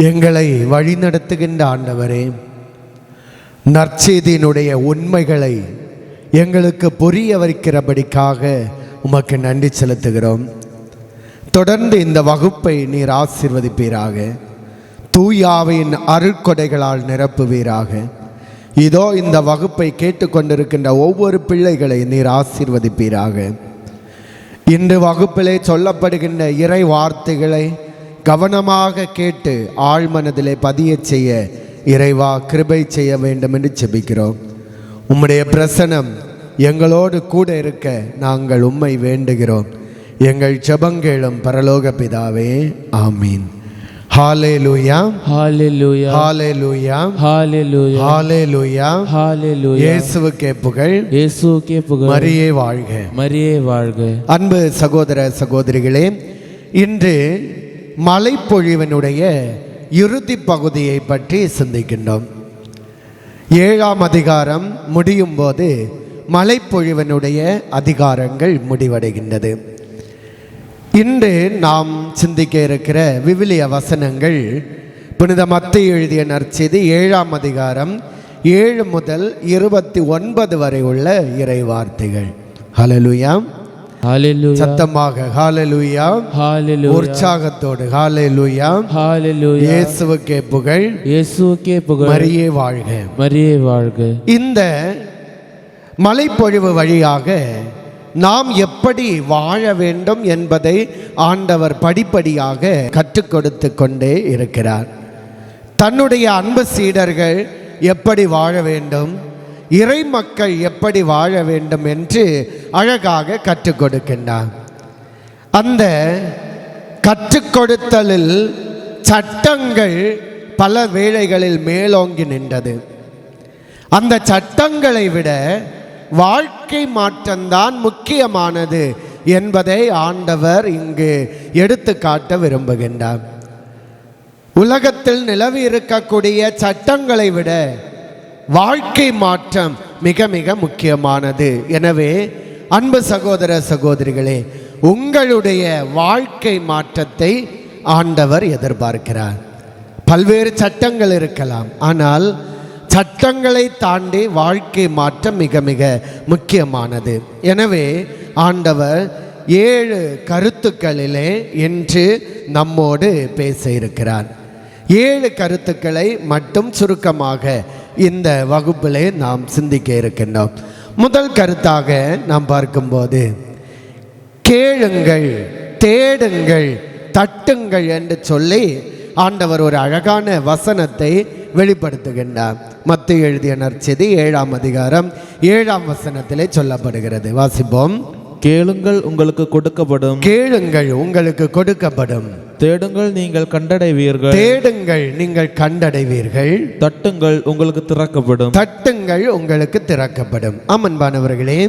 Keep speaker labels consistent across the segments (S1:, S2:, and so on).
S1: எங்களை வழிநடத்துகின்ற ஆண்டவரே நற்செய்தியினுடைய உண்மைகளை எங்களுக்கு புரிய வைக்கிறபடிக்காக உமக்கு நன்றி செலுத்துகிறோம். தொடர்ந்து இந்த வகுப்பை நீர் ஆசிர்வதிப்பீராக. தூயாவின் அருட்கொடைகளால் நிரப்புவீராக. இதோ இந்த வகுப்பை கேட்டுக்கொண்டிருக்கின்ற ஒவ்வொரு பிள்ளைகளை நீர் ஆசீர்வதிப்பீராக. இன்று வகுப்பிலே சொல்லப்படுகின்ற இறை வார்த்தைகளை கவனமாக கேட்டு ஆழ்மனதிலே பதியச் செய்ய இறைவா கிருபை செய்ய வேண்டும் என்று செபிக்கிறோம் உம்முடைய பிரசனம் எங்களோடு கூட இருக்க நாங்கள் உம்மை வேண்டுகிறோம். எங்கள் ஜெபங்கேளும் பரலோக பிதாவே ஆமீன். ஹாலே லூயா
S2: ஹalleluya.
S1: ஹாலே லூயா
S2: ஹalleluya.
S1: ஹாலே லூயா
S2: ஹalleluya.
S1: இயேசுவுக்கே புகழ்.
S2: இயேசுவுக்கே புகழ்.
S1: மரியே வாழ்க.
S2: மரியே வாழ்க.
S1: அன்பு சகோதர சகோதரிகளே இன்று மலைப்பொழிவனுடைய இறுதி பகுதியை பற்றி சிந்திக்கின்றோம். ஏழாம் அதிகாரம் முடியும் போது மலைப்பொழிவனுடைய அதிகாரங்கள் முடிவடைகின்றது. இன்று நாம் சிந்திக்க இருக்கிற விவிலிய வசனங்கள் புனித மத்திய எழுதிய நற்செய்தி ஏழாம் அதிகாரம் ஏழு முதல் இருபத்தி ஒன்பது வரை உள்ள இறை வார்த்தைகள்
S2: ஹலலுயாம்
S1: சத்தமாக ஹalleluya உற்சாகத்தோடு ஹalleluya
S2: ஹalleluya
S1: இயேசுவுக்கே புகழ்.
S2: இயேசுவுக்கே புகழ்.
S1: மரியே வாழ்க.
S2: மரியே வாழ்க.
S1: இந்த மலைப்பொழிவு வழியாக நாம் எப்படி வாழ வேண்டும் என்பதை ஆண்டவர் படிப்படியாக கற்றுக் கொடுத்து கொண்டே இருக்கிறார். தன்னுடைய அன்பு சீடர்கள் எப்படி வாழ வேண்டும்? இறை மக்கள் எப்படி வாழ வேண்டும் என்று அழகாக கற்றுக் கொடுக்கின்றார் அந்த கற்றுக் கொடுத்தலில் சட்டங்கள் பல வேளைகளில் மேலோங்கி நின்றது. அந்த சட்டங்களை விட வாழ்க்கை மாற்றம்தான் முக்கியமானது என்பதை ஆண்டவர் இங்கு எடுத்து காட்ட விரும்புகின்றார். உலகத்தில் நிலவி இருக்கக்கூடிய சட்டங்களை விட வாழ்க்கை மாற்றம் மிக மிக முக்கியமானது. எனவே அன்பு சகோதர சகோதரிகளே உங்களுடைய வாழ்க்கை மாற்றத்தை ஆண்டவர் எதிர்பார்க்கிறார். பல்வேறு சட்டங்கள் இருக்கலாம். ஆனால் சட்டங்களை தாண்டி வாழ்க்கை மாற்றம் மிக மிக முக்கியமானது. எனவே ஆண்டவர் ஏழு கருத்துக்களிலே என்று நம்மோடு பேச இருக்கிறார். ஏழு கருத்துக்களை மட்டும் சுருக்கமாக இந்த வகுப்பிலே நாம் சிந்திக்க இருக்கின்றோம். முதல் கருத்தாக நாம் பார்க்கும்போது கேளுங்கள் தேடுங்கள் தட்டுங்கள் என்று சொல்லி ஆண்டவர் ஒரு அழகான வசனத்தை வெளிப்படுத்துகின்றார். மத்திய எழுதிய நற்செய்தி ஏழாம் அதிகாரம் ஏழாம் வசனத்திலே சொல்லப்படுகிறது. வாசிப்போம்.
S2: கேளுங்கள் உங்களுக்கு கொடுக்கப்படும்.
S1: கேளுங்கள் உங்களுக்கு கொடுக்கப்படும்.
S2: தேடுங்கள் நீங்கள் கண்டடைவீர்கள்.
S1: தேடுங்கள் நீங்கள் கண்டடைவீர்கள்.
S2: தட்டுங்கள் உங்களுக்கு திறக்கப்படும்.
S1: தட்டுங்கள் உங்களுக்கு திறக்கப்படும். அம்மன்பானவர்களே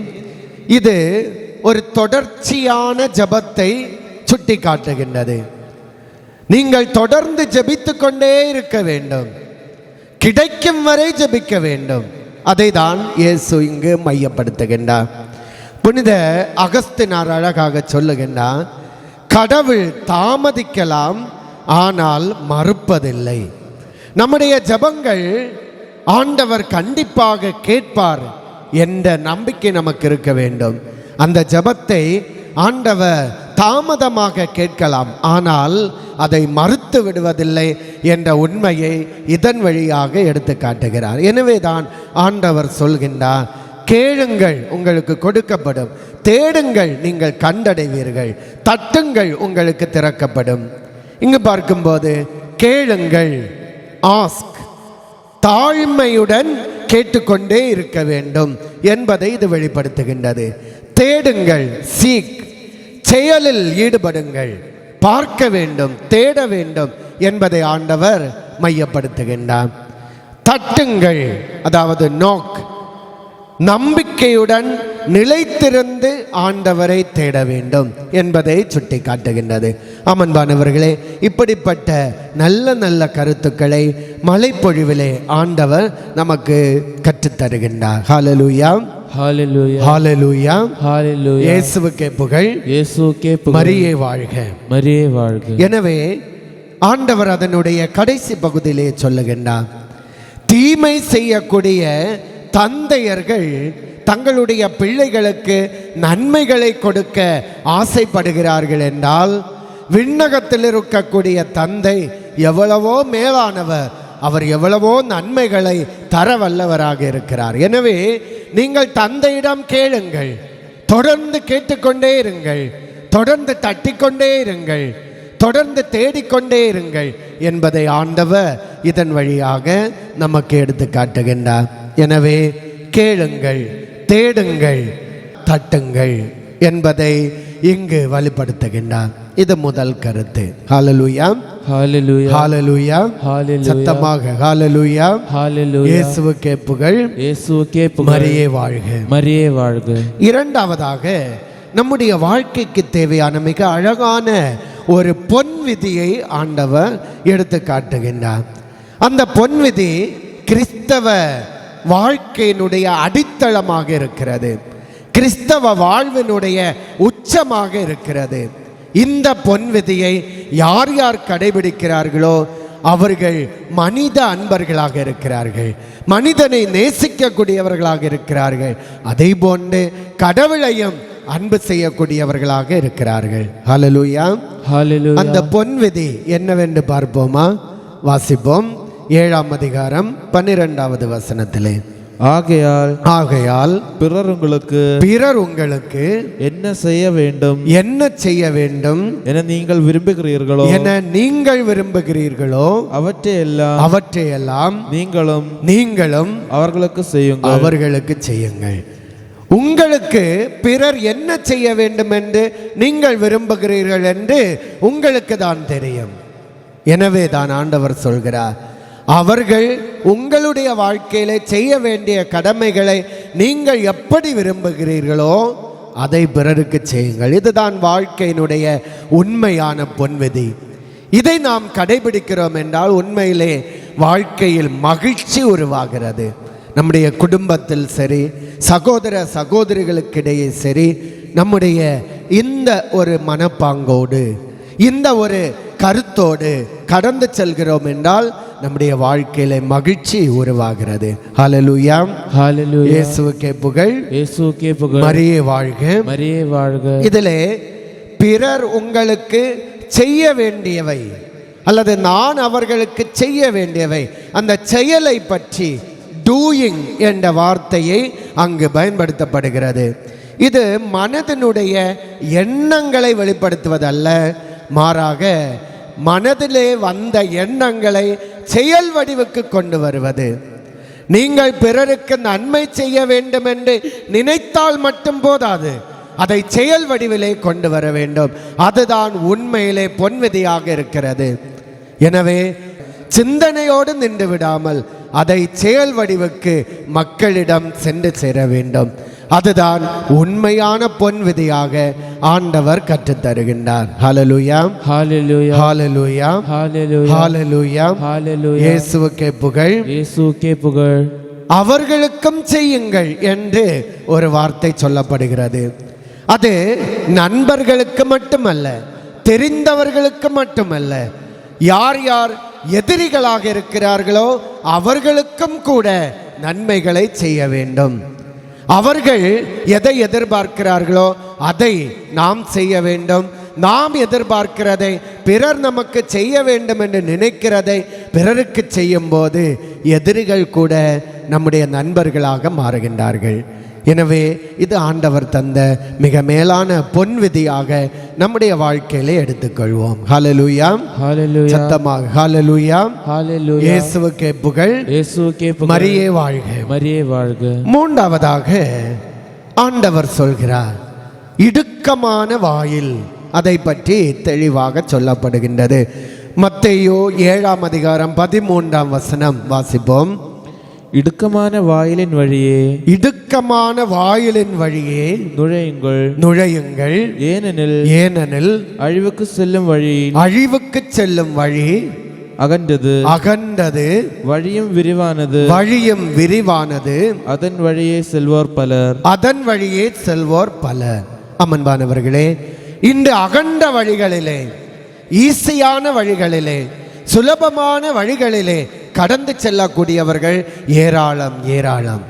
S1: இது ஒரு தொடர்ச்சியான ஜெபத்தை சுட்டி காட்டுகின்றது நீங்கள் தொடர்ந்து ஜெபித்துக் கொண்டே இருக்க வேண்டும். கிடைக்கும் வரை ஜெபிக்க வேண்டும். அதை தான் இயேசு இங்கு மையப்படுத்துகின்றார். புனித அகஸ்தினார் அழகாக சொல்லுகின்றார் கடவுள் தாமதிக்கலாம் ஆனால் மறுப்பதில்லை. நம்முடைய ஜெபங்கள் ஆண்டவர் கண்டிப்பாக கேட்பார் என்ற நம்பிக்கை நமக்கு இருக்க வேண்டும். அந்த ஜெபத்தை ஆண்டவர் தாமதமாக கேட்கலாம் ஆனால் அதை மறுத்து விடுவதில்லை என்ற உண்மையை இதன் வழியாக எடுத்து காட்டுகிறார் எனவே தான் ஆண்டவர் சொல்கின்றார் கேளுங்கள் உங்களுக்கு கொடுக்கப்படும். தேடுங்கள் நீங்கள் கண்டடைவீர்கள். தட்டுங்கள் உங்களுக்கு திறக்கப்படும். இங்கு பார்க்கும்போது கேளுங்கள் ஆஸ்க் தாழ்மையுடன் கேட்டுக்கொண்டே இருக்க வேண்டும் என்பதை இது வெளிப்படுத்துகின்றது. தேடுங்கள் சீக் செயலில் ஈடுபடுங்கள். பார்க்க வேண்டும் தேட வேண்டும் என்பதை ஆண்டவர் மையப்படுத்துகின்றார். தட்டுங்கள் அதாவது நோக் நம்பிக்கையுடன் நிலைத்திருந்து ஆண்டவரை தேட வேண்டும் என்பதை சுட்டி காட்டுகின்றது அமன்பானவர்களே இப்படிப்பட்ட நல்ல நல்ல கருத்துக்களை மலைப்பொழிவிலே ஆண்டவர் நமக்கு கற்றுத்தருகின்றார். வாழ்க. எனவே ஆண்டவர் அதனுடைய கடைசி பகுதியிலே சொல்லுகின்றார். தீமை செய்யக்கூடிய தந்தையர்கள் தங்களுடைய பிள்ளைகளுக்கு நன்மைகளை கொடுக்க ஆசைப்படுகிறார்கள் என்றால் விண்ணகத்தில் இருக்கக்கூடிய தந்தை எவ்வளவோ மேலானவர் அவர் எவ்வளவோ நன்மைகளை தர வல்லவராக இருக்கிறார். எனவே நீங்கள் தந்தையிடம் கேளுங்கள் தொடர்ந்து கேட்டுக்கொண்டே இருங்கள் தொடர்ந்து தட்டிக்கொண்டே இருங்கள் தொடர்ந்து தேடிக்கொண்டே இருங்கள் என்பதை ஆண்டவர் இதன் வழியாக நமக்கு எடுத்து காட்டுகின்றார். எனவே கேளுங்கள் தேடுங்கள் தட்டுங்கள் என்பதை இங்கு வலுப்படுத்துகின்றார் இது முதல் கருத்து. ஹalleluya
S2: ஹalleluya
S1: சத்தமாக ஹalleluya இயேசுவுக்கே புகழ்
S2: இயேசுவுக்கே
S1: மரியே வாழ்க.
S2: மரியே வாழ்க.
S1: இரண்டாவதாக நம்முடைய வாழ்க்கைக்கு தேவையான மிக அழகான ஒரு பொன் விதியை ஆண்டவர் எடுத்து காட்டுகின்றார் அந்த பொன் விதி கிறிஸ்தவ வாழ்க்கையினுடைய அடித்தளமாக இருக்கிறது. கிறிஸ்தவ வாழ்வினுடைய உச்சமாக இருக்கிறது. இந்த பொன் விதியை யார் யார் கடைபிடிக்கிறார்களோ அவர்கள் மனித அன்பர்களாக இருக்கிறார்கள். மனிதனை நேசிக்கக்கூடியவர்களாக இருக்கிறார்கள். அதை போன்று கடவுளையும் அன்பு செய்யக்கூடியவர்களாக இருக்கிறார்கள். ஹalleluya அந்த பொன் விதி என்னவென்று பார்ப்போமா? வாசிப்போம். ஏழாம் அதிகாரம் பன்னிரெண்டாவது வசனத்திலே.
S2: ஆகையால்
S1: ஆகையால்
S2: பிறர் உங்களுக்கு
S1: பிறர் உங்களுக்கு
S2: என்ன செய்ய வேண்டும்?
S1: என்ன செய்ய வேண்டும்?
S2: என நீங்கள் விரும்புகிறீர்களோ?
S1: என நீங்கள் விரும்புகிறீர்களோ?
S2: அவற்றையெல்லாம்
S1: அவற்றையெல்லாம்
S2: நீங்களும்
S1: நீங்களும்
S2: அவர்களுக்கு செய்யுங்கள்.
S1: அவர்களுக்கு செய்யுங்கள். உங்களுக்கு பிறர் என்ன செய்ய வேண்டும் என்று நீங்கள் விரும்புகிறீர்கள் என்று உங்களுக்கு தான் தெரியும். எனவே தான் ஆண்டவர் சொல்கிறார். அவர்கள் உங்களுடைய வாழ்க்கையில செய்ய வேண்டிய கடமைகளை நீங்கள் எப்படி விரும்புகிறீர்களோ அதை பிறருக்கு செய்யுங்கள். இதுதான் வாழ்க்கையினுடைய உண்மையான பொன்விதி. இதை நாம் கடைபிடிக்கிறோம் என்றால் உண்மையிலே வாழ்க்கையில் மகிழ்ச்சி உருவாகிறது. நம்முடைய குடும்பத்தில் சரி சகோதர சகோதரிகளுக்கிடையே சரி நம்முடைய இந்த ஒரு மனப்பாங்கோடு இந்த ஒரு கருத்தோடு கடந்து செல்கிறோம் என்றால் நம்முடைய வாழ்க்கையில மகிழ்ச்சி உருவாகிறது. ஹalleluya
S2: ஹalleluya
S1: இயேசுவுக்கே புகழ்.
S2: இயேசுவுக்கே புகழ்.
S1: மரியே வாழ்க.
S2: மரியே வாழ்க.
S1: இதிலே பிறர் உங்களுக்கு செய்ய வேண்டியவை அல்லது நான் அவர்களுக்கு செய்ய வேண்டியவை. அந்த செயலை பற்றி டூயிங் என்ற வார்த்தையை அங்கு பயன்படுத்தப்படுகிறது. இது மனதினுடைய எண்ணங்களை வெளிப்படுத்துவதல்ல. மாறாக மனதிலே வந்த எண்ணங்களை செயல் வடிவுக்கு கொண்டு வருவது. நீங்கள் பிறருக்கு நன்மை செய்ய வேண்டும் என்று நினைத்தால் மட்டும் போதாது. அதை செயல் வடிவிலே கொண்டு வர வேண்டும். அதுதான் உண்மையிலே பொன்விதியாக இருக்கிறது. எனவே சிந்தனையோடு நின்று விடாமல் அதை செயல் வடிவுக்கு மக்களிடம் சென்று சேர வேண்டும். அதுதான் உண்மையான பொன் விதியாக ஆண்டவர் கற்றுத் தருகின்றார். ஹalleluya
S2: ஹalleluya
S1: ஹalleluya இயேசுவுக்கே புகழ்.
S2: இயேசுவுக்கே புகழ்.
S1: அவர்களுக்கும் செய்யுங்கள் என்று ஒரு வார்த்தை சொல்லப்படுகிறது. அது நண்பர்களுக்கு மட்டுமல்ல தெரிந்தவர்களுக்கு மட்டுமல்ல யார் யார் எதிரிகளாக இருக்கிறார்களோ அவர்களுக்கும் கூட நன்மைகளை செய்ய வேண்டும். அவர்கள் எதை எதிர்பார்க்கிறார்களோ அதை நாம் செய்ய வேண்டும். நாம் எதிர்பார்க்கிறதை பிறர் நமக்கு செய்ய வேண்டும் என்று நினைக்கிறதை பிறருக்கு செய்யும் போது எதிரிகள் கூட நம்முடைய நண்பர்களாக மாறுகின்றார்கள். எனவே இது ஆண்டவர் தந்த மிக மேலான பொன் விதியாக நம்முடைய வாழ்க்கையிலே எடுத்துக்கொள்வோம். ஹalleluya சத்தமாக ஹalleluya இயேசுவுக்கே புகழ்.
S2: இயேசுவுக்கே புகழ்.
S1: மரியே வாழ்க.
S2: மரியே வாழ்க.
S1: மூன்றாவதாக ஆண்டவர் சொல்கிறார் இடுக்கமான வாயில் அதை பற்றி தெளிவாக சொல்லப்படுகின்றது. மத்தேயு ஏழாம் அதிகாரம் பதிமூன்றாம் வசனம் வாசிப்போம்.
S2: இடுக்கமான வாயிலின் வழியே
S1: இடுக்கமான வாயிலின் வழியே
S2: நுழையுங்கள்.
S1: நுழையுங்கள்.
S2: ஏனெனில்
S1: ஏனெனில்
S2: அழிவுக்கு செல்லும் வழி
S1: அழிவுக்கு செல்லும் வழி
S2: அகன்றது.
S1: அகண்டது
S2: வழியும் விரிவானது.
S1: வழியும் விரிவானது.
S2: அதன் வழியே செல்வோர் பலர்.
S1: அதன் வழியே செல்வோர் பலர். அமன்பானவர்களே இன்று அகண்ட வழிகளிலே ஈஸியான வழிகளிலே சுலபமான வழிகளிலே கடந்து செல்லக்கூடியவர்கள் ஏராளம் ஏராளம்.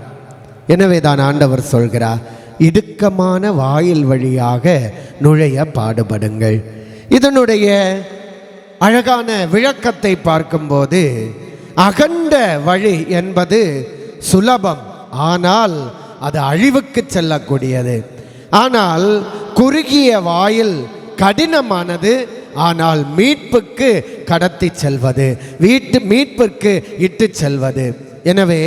S1: எனவே தான் ஆண்டவர் சொல்கிறார் இடுக்கமான வாயில் வழியாக நுழைய பாடுபடுங்கள். இதனுடைய அழகான விளக்கத்தை பார்க்கும்போது அகண்ட வழி என்பது சுலபம் ஆனால் அது அழிவுக்கு செல்லக்கூடியது. ஆனால் குறுகிய வாயில் கடினமானது ஆனால் மீட்புக்கு கடத்தி செல்வது வீட்டு மீட்பிற்கு இட்டு செல்வது. எனவே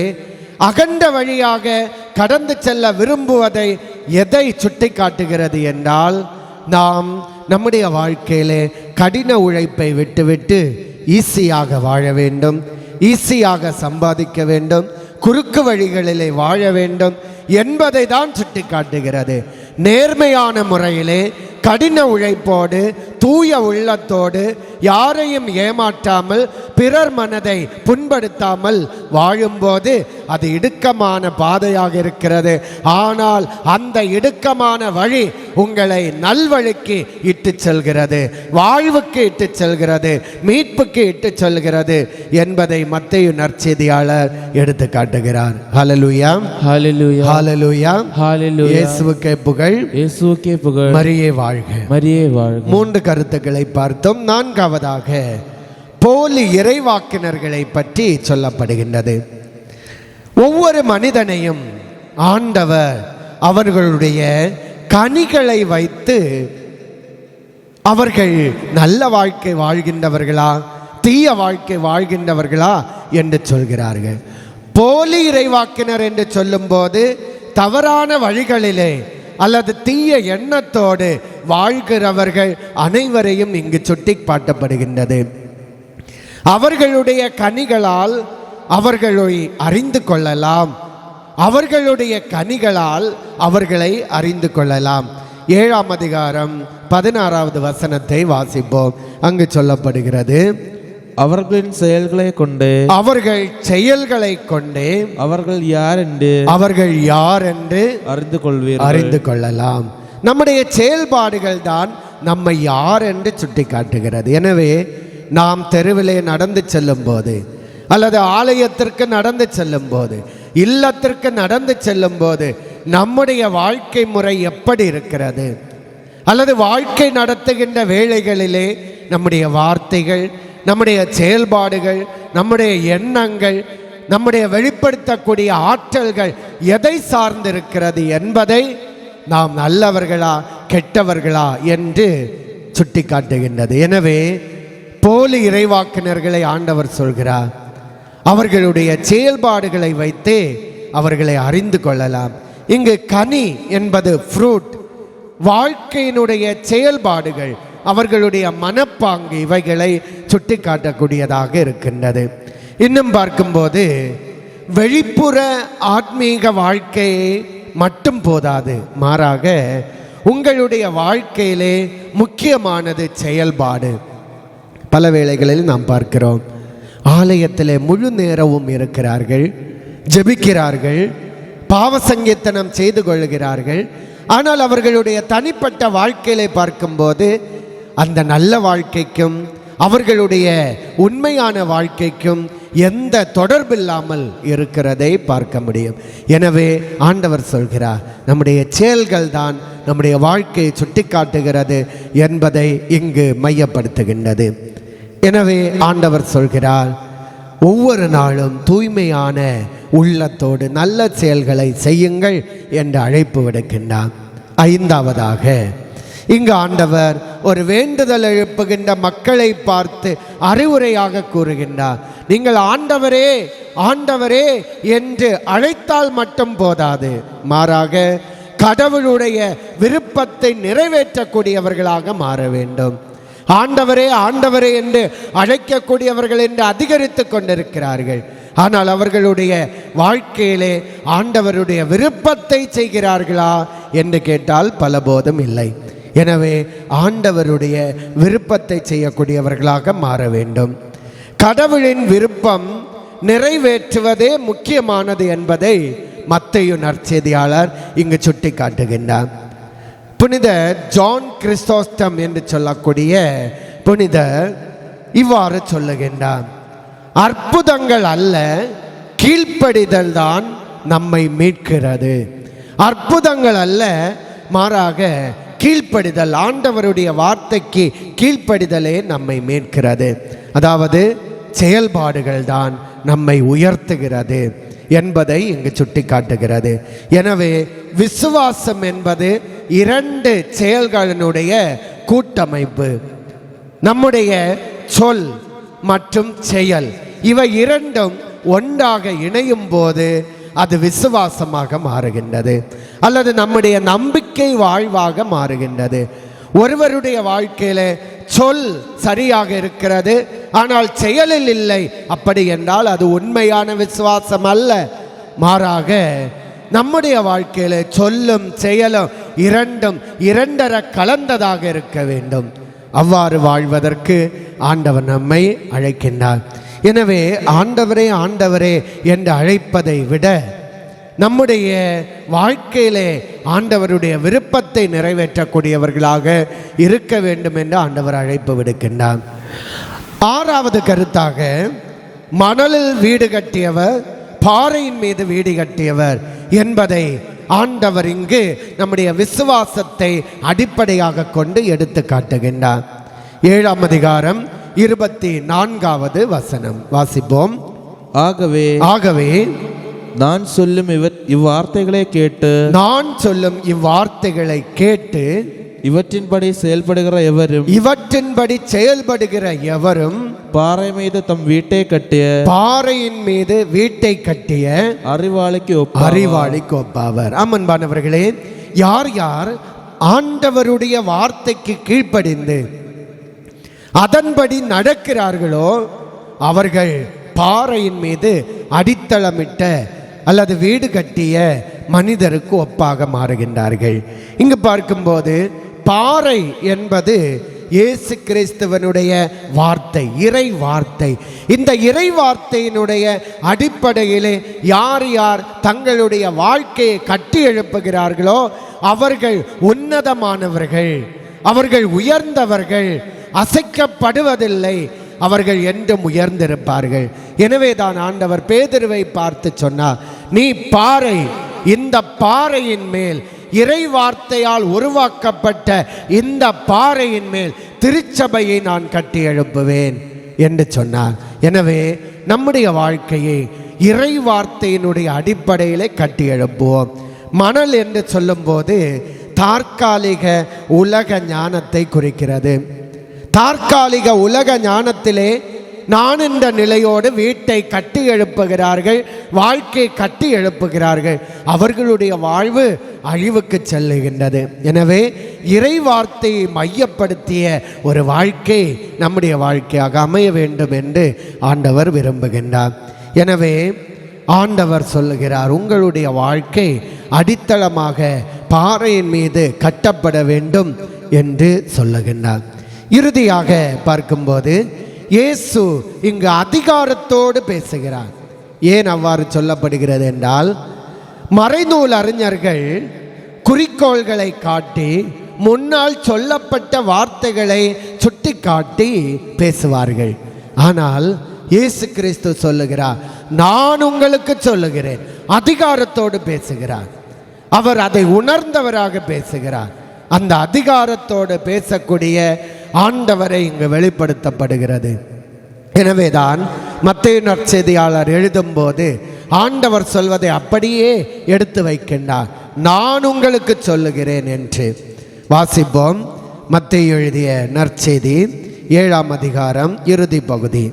S1: அகண்ட வழியாக கடந்து செல்ல விரும்புவதை எதை சுட்டி காட்டுகிறது என்றால் நாம் நம்முடைய வாழ்க்கையிலே கடின உழைப்பை விட்டுவிட்டு ஈஸியாக வாழ வேண்டும் ஈஸியாக சம்பாதிக்க வேண்டும் குறுக்கு வழிகளிலே வாழ வேண்டும் என்பதை தான் சுட்டி காட்டுகிறது நேர்மையான முறையிலே கடின உழைப்போடு தூய உள்ளத்தோடு யாரையும் ஏமாற்றாமல் பிறர் மனதை புண்படுத்தாமல் வாழும்போது அது இடுக்கமான பாதையாக இருக்கிறது. ஆனால் அந்த இடுக்கமான வழி உங்களை நல்வழிக்கு இட்டு செல்கிறது வாழ்வுக்கு இட்டு செல்கிறது மீட்புக்கு இட்டு செல்கிறது என்பதை மத்தையு நற்செய்தியாளர் எடுத்து காட்டுகிறார். ஹalleluya
S2: ஹalleluya
S1: ஹalleluya இயேசுவுக்கே புகழ்.
S2: இயேசுவுக்கே புகழ்.
S1: மரியே வாழ்க.
S2: மரியே வாழ்க.
S1: மூன்று கருத்துக்களை பார்த்தோம். நான்காவதாக போலி இறைவாக்கினர்களை பற்றி சொல்லப்படுகின்றது. ஒவ்வொரு மனிதனையும் ஆண்டவர் அவர்களுடைய கனிகளை வைத்து அவர்கள் நல்ல வாழ்க்கை வாழ்கின்றவர்களா தீய வாழ்க்கை வாழ்கின்றவர்களா என்று சொல்கிறார்கள். போலி இறைவாக்கினர் என்று சொல்லும்போது தவறான வழிகளிலே அல்லது தீய எண்ணத்தோடு வாழ்கிறவர்கள் அனைவரையும் இங்கு சுட்டி காட்டப்படுகின்றது அவர்களுடைய கனிகளால் அவர்களை அறிந்து கொள்ளலாம். அவர்களுடைய கனிகளால் அவர்களை அறிந்து கொள்ளலாம். ஏழாம் அதிகாரம் பதினாறாவது வசனத்தை வாசிப்போம். அங்கு சொல்லப்படுகிறது
S2: அவர்களின் செயல்களை கொண்டு.
S1: அவர்கள் செயல்களை கொண்டே
S2: அவர்கள் யார் என்று
S1: அவர்கள் யார் என்று
S2: அறிந்து கொள்வீர்கள்.
S1: அறிந்து கொள்ளலாம். நம்முடைய செயல்பாடுகள் தான் நம்மை யார் என்று சுட்டி காட்டுகிறது எனவே நாம் தெருவிலே நடந்து செல்லும் போது அல்லது ஆலயத்திற்கு நடந்து செல்லும் போது இல்லத்திற்கு நடந்து செல்லும் போது நம்முடைய வாழ்க்கை முறை எப்படி இருக்கிறது? அல்லது வாழ்க்கை நடத்துகின்ற வேளைகளிலே நம்முடைய வார்த்தைகள் நம்முடைய செயல்பாடுகள் நம்முடைய எண்ணங்கள் நம்முடைய வெளிப்படுத்தக்கூடிய ஆற்றல்கள் எதை சார்ந்திருக்கிறது என்பதை நாம் நல்லவர்களா கெட்டவர்களா என்று சுட்டி காட்டுகின்றது எனவே போலி இறைவாக்கினர்களை ஆண்டவர் சொல்கிறார். அவர்களுடைய செயல்பாடுகளை வைத்தே அவர்களை அறிந்து கொள்ளலாம். இங்கு கனி என்பது ஃப்ரூட் வாழ்க்கையினுடைய செயல்பாடுகள் அவர்களுடைய மனப்பாங்கு இவைகளை சுட்டி காட்டக்கூடியதாக இருக்கின்றது. இன்னும் பார்க்கும்போது வெளிப்புற ஆத்மீக வாழ்க்கையை மட்டும் போதாது மாறாக உங்களுடைய வாழ்க்கையிலே முக்கியமானது செயல்பாடு. பல வேளைகளில் நாம் பார்க்கிறோம். ஆலயத்தில் முழு நேரமும் இருக்கிறார்கள் ஜெபிக்கிறார்கள் பாவசங்கீர்த்தனம் செய்து கொள்கிறார்கள். ஆனால் அவர்களுடைய தனிப்பட்ட வாழ்க்கையிலே பார்க்கும்போது அந்த நல்ல வாழ்க்கைக்கும் அவர்களுடைய உண்மையான வாழ்க்கைக்கும் எந்த தொடர்பில்லாமல் இருக்கிறதை பார்க்க முடியும். எனவே ஆண்டவர் சொல்கிறார் நம்முடைய செயல்கள் தான் நம்முடைய வாழ்க்கையை சுட்டிக்காட்டுகிறது என்பதை இங்கு மையப்படுத்துகின்றது. எனவே ஆண்டவர் சொல்கிறார் ஒவ்வொரு நாளும் தூய்மையான உள்ளத்தோடு நல்ல செயல்களை செய்யுங்கள் என்று அழைப்பு விடுக்கின்றார். ஐந்தாவதாக இங்கு ஆண்டவர் ஒரு வேண்டுதல் எழுப்புகின்ற மக்களை பார்த்து அறிவுரையாக கூறுகின்றார் நீங்கள் ஆண்டவரே ஆண்டவரே என்று அழைத்தால் மட்டும் போதாது. மாறாக கடவுளுடைய விருப்பத்தை நிறைவேற்றக்கூடியவர்களாக மாற வேண்டும். ஆண்டவரே ஆண்டவரே என்று அழைக்கக்கூடியவர்கள் என்று அதிகரித்து கொண்டிருக்கிறார்கள். ஆனால் அவர்களுடைய வாழ்க்கையிலே ஆண்டவருடைய விருப்பத்தை செய்கிறார்களா என்று கேட்டால் பல போதும் இல்லை. எனவே ஆண்டவருடைய விருப்பத்தை செய்யக்கூடியவர்களாக மாற வேண்டும். கடவுளின் விருப்பம் நிறைவேற்றுவதே முக்கியமானது என்பதை மத்தையு நற்செய்தியாளர் இங்கு சுட்டி காட்டுகின்றார் புனித ஜான் கிறிஸ்தோஸ்டம் என்று சொல்லக்கூடிய புனிதர் இவ்வாறு சொல்லுகின்றார் அற்புதங்கள் அல்ல கீழ்ப்படிதல் தான் நம்மை மீட்கிறது. அற்புதங்கள் அல்ல மாறாக கீழ்ப்படிதல் ஆண்டவருடைய வார்த்தைக்கு கீழ்ப்படிதலே நம்மை மீட்கிறது. அதாவது செயல்பாடுகள் தான் நம்மை உயர்த்துகிறது என்பதை இங்கு சுட்டி காட்டுகிறது எனவே விசுவாசம் என்பது இரண்டு செயல்களினுடைய கூட்டமைப்பு. நம்முடைய சொல் மற்றும் செயல் இவை இரண்டும் ஒன்றாக இணையும் போது அது விசுவாசமாக மாறுகின்றது அல்லது நம்முடைய நம்பிக்கை வாழ்வாக மாறுகின்றது. ஒருவருடைய வாழ்க்கையில சொல் சரியாக இருக்கிறது ஆனால் செயலில் இல்லை அப்படி என்றால் அது உண்மையான விசுவாசம் அல்ல. மாறாக நம்முடைய வாழ்க்கையில சொல்லும் செயலும் இரண்டும் இரண்டர கலந்ததாக இருக்க வேண்டும். அவ்வாறு வாழ்வதற்கு ஆண்டவர் நம்மை அழைக்கின்றார். எனவே ஆண்டவரே ஆண்டவரே என்று அழைப்பதை விட நம்முடைய வாழ்க்கையிலே ஆண்டவருடைய விருப்பத்தை நிறைவேற்றக்கூடியவர்களாக இருக்க வேண்டும் என்று ஆண்டவர் அழைப்பு விடுக்கின்றார். ஆறாவது கருத்தாக மணலில் வீடு கட்டியவர் பாறையின் மீது வீடு கட்டியவர். என்பதை ஆண்டவர் இங்கு நம்முடைய விசுவாசத்தை அடிப்படையாக கொண்டு எடுத்து காட்டுகின்றார். ஏழாம் அதிகாரம் இருபத்தி நான்காவது வசனம். வாசிப்போம்.
S2: ஆகவே
S1: ஆகவே
S2: நான் சொல்லும் இவர் இவ்வார்த்தைகளை கேட்டு
S1: நான் சொல்லும் இவ்வார்த்தைகளை கேட்டு
S2: இவற்றின்படி செயல்படுகிற எவரும்
S1: இவற்றின்படி செயல்படுகிற எவரும்
S2: பாறை மீது தம் வீட்டை கட்டிய
S1: பாறையின் மீது வீட்டை கட்டிய
S2: அறிவாளிக்கு ஒப்பார்
S1: அறிவாளி கோப்பாவர் அம்மன்பானவர்களே யார் யார் ஆண்டவருடைய வார்த்தைக்கு கீழ்ப்படிந்து அதன்படி நடக்கிறார்களோ அவர்கள் பாறையின் மீது அடித்தளமிட்ட அல்லது வீடு கட்டிய மனிதருக்கு ஒப்பாக மாறுகின்றார்கள். இங்கு பார்க்கும்போது பாறை என்பது இயேசு கிறிஸ்துவனுடைய வார்த்தை இறை வார்த்தை. இந்த இறை வார்த்தையினுடைய அடிப்படையிலே யார் யார் தங்களுடைய வாழ்க்கையை கட்டி எழுப்புகிறார்களோ அவர்கள் உன்னதமானவர்கள் அவர்கள் உயர்ந்தவர்கள் அசைக்கப்படுவதில்லை அவர்கள் என்றும் உயர்ந்திருப்பார்கள். எனவே தான் ஆண்டவர் பேதிருவை பார்த்து சொன்னார் நீ பாறை இந்த பாறையின் மேல் இறை வார்த்தையால் உருவாக்கப்பட்ட இந்த பாறையின் மேல் திருச்சபையை நான் கட்டி எழுப்புவேன் என்று சொன்னார். எனவே நம்முடைய வாழ்க்கையை இறை வார்த்தையினுடைய அடிப்படையிலே கட்டி எழுப்புவோம். மணல் என்று சொல்லும்போது தற்காலிக உலக ஞானத்தை குறிக்கிறது. தற்காலிக உலக ஞானத்திலே நான் இந்த நிலையோடு வீட்டை கட்டி எழுப்புகிறார்கள் வாழ்க்கை கட்டி எழுப்புகிறார்கள். அவர்களுடைய வாழ்வு அழிவுக்கு செல்லுகின்றது. எனவே இறை வார்த்தையை மையப்படுத்திய ஒரு வாழ்க்கை நம்முடைய வாழ்க்கையாக அமைய வேண்டும் என்று ஆண்டவர் விரும்புகின்றார். எனவே ஆண்டவர் சொல்லுகிறார் உங்களுடைய வாழ்க்கை அடித்தளமாக பாறையின் மீது கட்டப்பட வேண்டும் என்று சொல்லுகின்றார். இறுதியாக பார்க்கும்போது இயேசு இங்கு அதிகாரத்தோடு பேசுகிறார். ஏன் அவ்வாறு சொல்லப்படுகிறது என்றால் மறைநூல் அறிஞர்கள் குறிக்கோள்களை காட்டி முன்னால் சொல்லப்பட்ட வார்த்தைகளை சுட்டி காட்டி பேசுவார்கள். ஆனால் இயேசு கிறிஸ்து சொல்லுகிறார் நான் உங்களுக்கு சொல்லுகிறேன். அதிகாரத்தோடு பேசுகிறார். அவர் அதை உணர்ந்தவராக பேசுகிறார். அந்த அதிகாரத்தோடு பேசக்கூடிய ஆண்டவரை இங்கு வெளிப்படுத்தப்படுகிறது. எனவேதான் மத்திய நற்செய்தியாளர் எழுதும்போது ஆண்டவர் சொல்வதை அப்படியே எடுத்து வைக்கின்றார். நான் உங்களுக்கு சொல்லுகிறேன் என்று. வாசிப்போம். மத்திய எழுதிய நற்செய்தி ஏழாம் அதிகாரம் இறுதி பகுதி.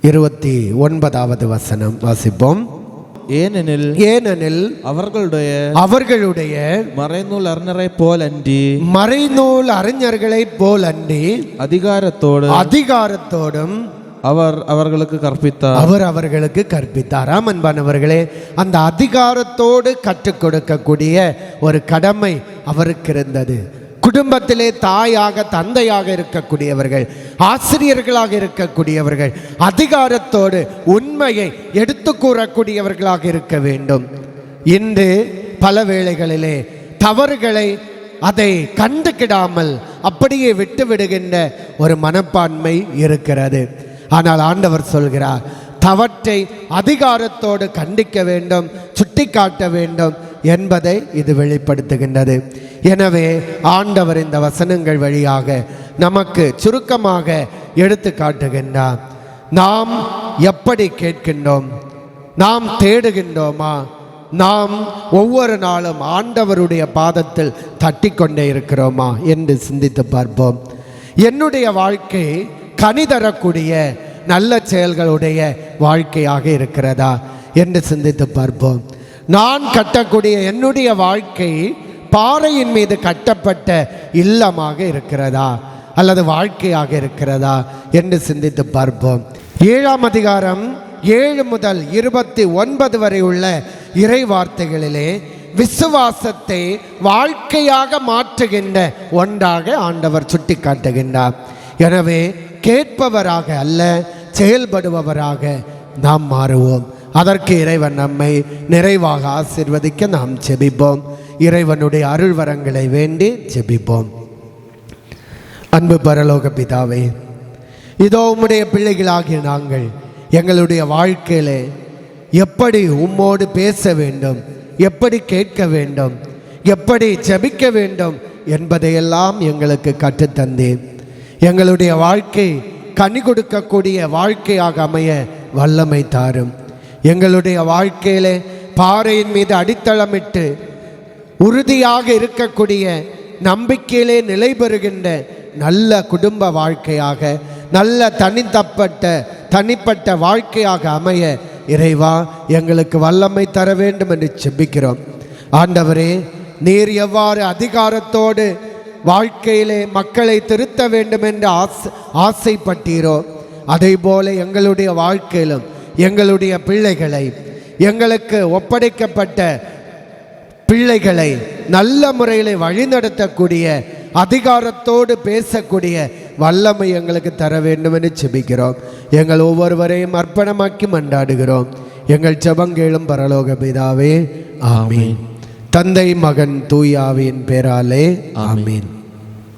S1: இருபத்தி ஒன்பதாவது வசனம் வாசிப்போம்.
S2: ஏனெனில்
S1: ஏனெனில்
S2: அவர்களுடைய
S1: அவர்களுடைய
S2: மறைநூல் அறிஞரை போல் அன்றி
S1: மறைநூல் அறிஞர்களைப் போல் அன்றி
S2: அதிகாரத்தோடு
S1: அதிகாரத்தோடும்
S2: அவர் அவர்களுக்கு கற்பித்தார்.
S1: அவர் அவர்களுக்கு கற்பித்தாராம் அன்பானவர்களே அந்த அதிகாரத்தோடு கற்றுக் கொடுக்கக்கூடிய ஒரு கடமை அவருக்கு இருந்தது. குடும்பத்திலே தாயாக தந்தையாக இருக்கக்கூடியவர்கள் ஆசிரியர்களாக இருக்கக்கூடியவர்கள் அதிகாரத்தோடு உண்மையை எடுத்து கூறக்கூடியவர்களாக இருக்க வேண்டும். இன்று பல வேளைகளிலே தவறுகளை அதை கண்டுக்கிடாமல் அப்படியே விட்டு விடுகின்ற ஒரு மனப்பான்மை இருக்கிறது. ஆனால் ஆண்டவர் சொல்கிறார் தவற்றை அதிகாரத்தோடு கண்டிக்க வேண்டும் சுட்டிக்காட்ட வேண்டும் என்பதை இது வெளிப்படுத்துகின்றது. எனவே ஆண்டவர் இந்த வசனங்கள் வழியாக நமக்கு சுருக்கமாக எடுத்து காட்டுகின்றார் நாம் எப்படி கேட்கின்றோம்? நாம் தேடுகின்றோமா? நாம் ஒவ்வொரு நாளும் ஆண்டவருடைய பாதத்தில் தட்டி கொண்டே இருக்கிறோமா என்று சிந்தித்து பார்ப்போம். என்னுடைய வாழ்க்கை கனி தரக்கூடிய நல்ல செயல்களுடைய வாழ்க்கையாக இருக்கிறதா என்று சிந்தித்து பார்ப்போம். நான் கட்டக்கூடிய என்னுடைய வாழ்க்கை பாறையின் மீது கட்டப்பட்ட இல்லமாக இருக்கிறதா? அல்லது வாழ்க்கையாக இருக்கிறதா என்று சிந்தித்து பார்ப்போம். ஏழாம் அதிகாரம் ஏழு முதல் இருபத்தி ஒன்பது வரை உள்ள இறை வார்த்தைகளிலே விசுவாசத்தை வாழ்க்கையாக மாற்றுகின்ற ஒன்றாக ஆண்டவர் சுட்டி காட்டுகின்றார் எனவே கேட்பவராக அல்ல செயல்படுபவராக நாம் மாறுவோம். அதற்கு இறைவன் நம்மை நிறைவாக ஆசிர்வதிக்க நாம் செபிப்போம் இறைவனுடைய அருள்வரங்களை வேண்டி செபிப்போம் அன்பு பரலோக பிதாவே இதோ உம்முடைய பிள்ளைகளாகிய நாங்கள் எங்களுடைய வாழ்க்கையில் எப்படி உம்மோடு பேச வேண்டும் எப்படி கேட்க வேண்டும் எப்படி ஜபிக்க வேண்டும் என்பதையெல்லாம் எங்களுக்கு கற்றுத்தந்தேன் எங்களுடைய வாழ்க்கை கனி கொடுக்கக்கூடிய வாழ்க்கையாக அமைய வல்லமை தாரும். எங்களுடைய வாழ்க்கையிலே பாறையின் மீது அடித்தளமிட்டு உறுதியாக இருக்கக்கூடிய நம்பிக்கையிலே நிலை பெறுகின்ற நல்ல குடும்ப வாழ்க்கையாக நல்ல தனித்தப்பட்ட தனிப்பட்ட வாழ்க்கையாக அமைய இறைவா எங்களுக்கு வல்லமை தர வேண்டும் என்று செபிக்கிறோம். ஆண்டவரே நீர் எவ்வாறு அதிகாரத்தோடு வாழ்க்கையிலே மக்களை திருத்த வேண்டும் என்று ஆசை ஆசைப்பட்டீரோ அதே போல எங்களுடைய வாழ்க்கையிலும் எங்களுடைய பிள்ளைகளை எங்களுக்கு ஒப்படைக்கப்பட்ட பிள்ளைகளை நல்ல முறையில் வழிநடத்தக்கூடிய அதிகாரத்தோடு பேசக்கூடிய வல்லமை எங்களுக்கு தர வேண்டும் செபிக்கிறோம். எங்கள் ஒவ்வொருவரையும் அர்ப்பணமாக்கி மண்டாடுகிறோம் எங்கள் ஜபங்கேளும் பரலோக பிதாவே ஆமீன். தந்தை மகன் தூயாவின் பேராலே ஆமீன்.